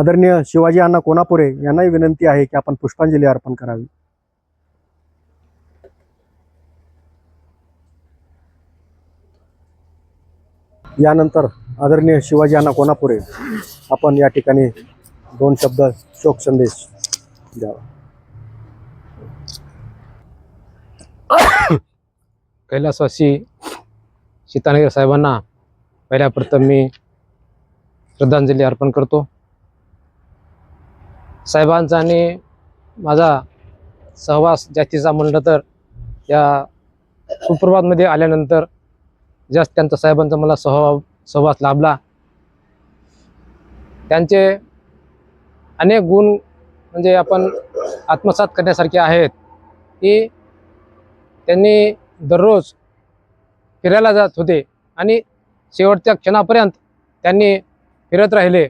आदरणीय शिवाजी अण्णा कोणापुरे यांनाही विनंती आहे की आपण पुष्पांजली अर्पण करावी. यानंतर आदरणीय शिवाजी अण्णा कोणापुरे आपण या ठिकाणी दोन शब्द शोक संदेश द्यावा. कैलासवासी सीतानगर साहेबांना पहिल्या प्रथम मी श्रद्धांजली अर्पण करतो. साहेबांचा आणि माझा सहवास जास्तीचा म्हणलं तर या सुप्रभातमध्ये आल्यानंतर जास्त त्यांचा साहेबांचा मला सहवा सहवास लाभला. त्यांचे अनेक गुण म्हणजे आपण आत्मसात करण्यासारखे आहेत की त्यांनी दररोज फिरायला जात होते आणि शेवटच्या क्षणापर्यंत त्यांनी फिरत राहिले.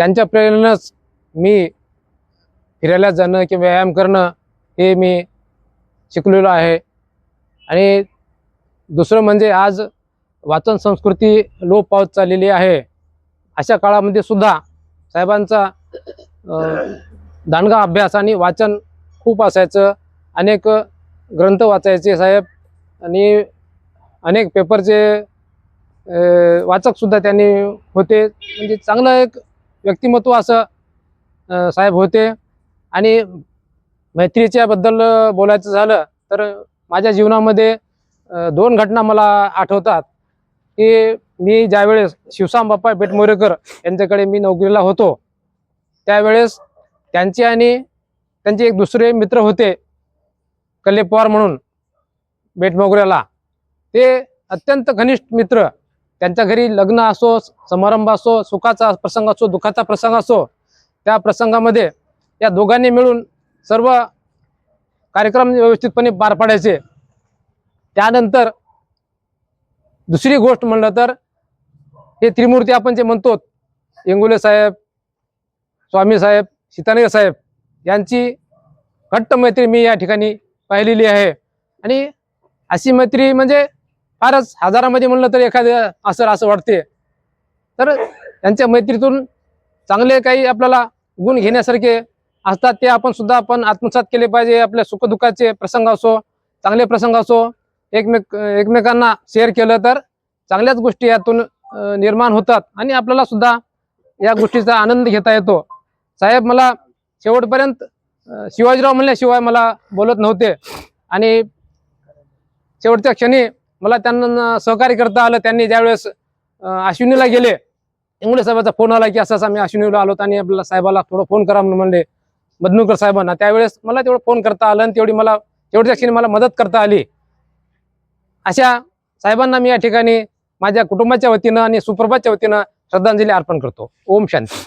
त्यांच्या प्रेरणेनंच मी फिरायला जाणं किंवा व्यायाम करणं हे मी शिकलेलो आहे. आणि दुसरं म्हणजे आज वाचन संस्कृती लोप पावत चाललेली आहे. अशा काळामध्ये सुद्धा साहेबांचा दांडगा अभ्यास आणि वाचन खूप असायचं. अनेक ग्रंथ वाचायचे साहेब आणि अनेक पेपरचे वाचकसुद्धा त्यांनी होते. म्हणजे चांगलं एक व्यक्तिमत्व असं साहेब होते. आणि मैत्रीच्याबद्दल बोलायचं झालं तर माझ्या जीवनामध्ये दोन घटना मला आठवतात. की मी ज्यावेळेस शिवसाम बाप्पा बेटमोरेकर यांच्याकडे मी नोकरीला होतो त्यावेळेस त्यांचे आणि त्यांचे एक दुसरे मित्र होते कल्ले पवार म्हणून बेटमोगऱ्याला. ते अत्यंत घनिष्ठ मित्र त्यांच्या घरी लग्न असो समारंभ असो सुखाचा प्रसंग असो दुःखाचा प्रसंग असो त्या प्रसंगामध्ये या दोघांनी मिळून सर्व कार्यक्रम व्यवस्थितपणे पार पाडायचे. त्यानंतर दुसरी गोष्ट म्हणलं तर हे त्रिमूर्ती आपण जे म्हणतो इंगुले साहेब स्वामी साहेब सीतानगर साहेब यांची घट्ट मैत्री मी या ठिकाणी पाहिलेली आहे. आणि अशी मैत्री म्हणजे फारच हजारामध्ये म्हणलं तर एखादं असं असं वाटते. तर त्यांच्या मैत्रीतून चांगले काही आपल्याला गुण घेण्यासारखे असतात ते आपण सुद्धा आपण आत्मसात केले पाहिजे. आपल्या सुखदुःखाचे प्रसंग असो चांगले प्रसंग असो एकमेक एकमेकांना शेअर केलं तर चांगल्याच गोष्टी यातून निर्माण होतात आणि आपल्याला सुद्धा या गोष्टीचा आनंद घेता येतो. साहेब मला शेवटपर्यंत शिवाजीराव म्हणल्याशिवाय मला बोलत नव्हते आणि शेवटच्या क्षणी मला त्यांना सहकार्य करता आलं. त्यांनी ज्यावेळेस अश्विनीला गेले इंगळे साहेबाचा फोन आला की असं असं आम्ही अश्विनीला आलो आणि आपल्याला साहेबाला थोडं फोन करा म्हणून म्हणले मधनुकर साहेबांना. त्यावेळेस मला तेवढं फोन करता आलं आणि तेवढी मला तेवढ्या क्षणी मला मदत करता आली. अशा साहेबांना मी या ठिकाणी माझ्या कुटुंबाच्या वतीनं आणि सुप्रभातच्या वतीनं श्रद्धांजली अर्पण करतो. ओम शांती.